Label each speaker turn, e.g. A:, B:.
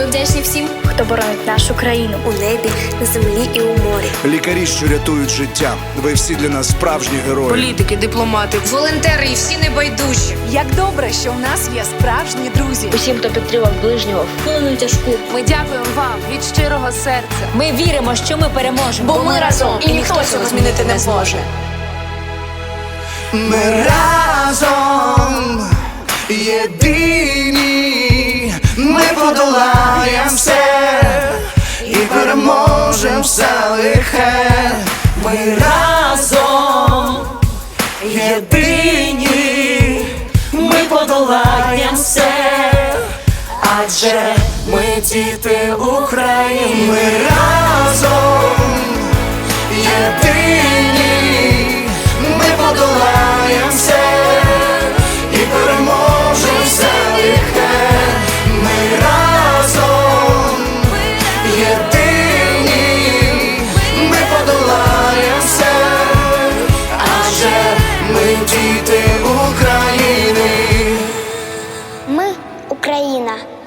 A: Ми вдячні всім, хто боронить нашу країну.
B: у небі, на землі і у морі.
C: Лікарі, що рятують життя. Ви всі для нас справжні герої.
D: Політики, дипломати,
E: волонтери і всі небайдужі.
F: Як добре, що у нас є справжні друзі.
A: Усім, хто підтримав ближнього в хвилину тяжку.
F: Ми дякуємо вам від щирого серця.
G: Ми віримо, що ми переможемо.
F: Бо ми разом і ніхто цього змінити не зможе.
C: Ми разом єдині, ми подолаємо все лихе. Ми разом єдині, ми подолаємо все, адже ми діти України. Ми разом єдині,
B: Україна.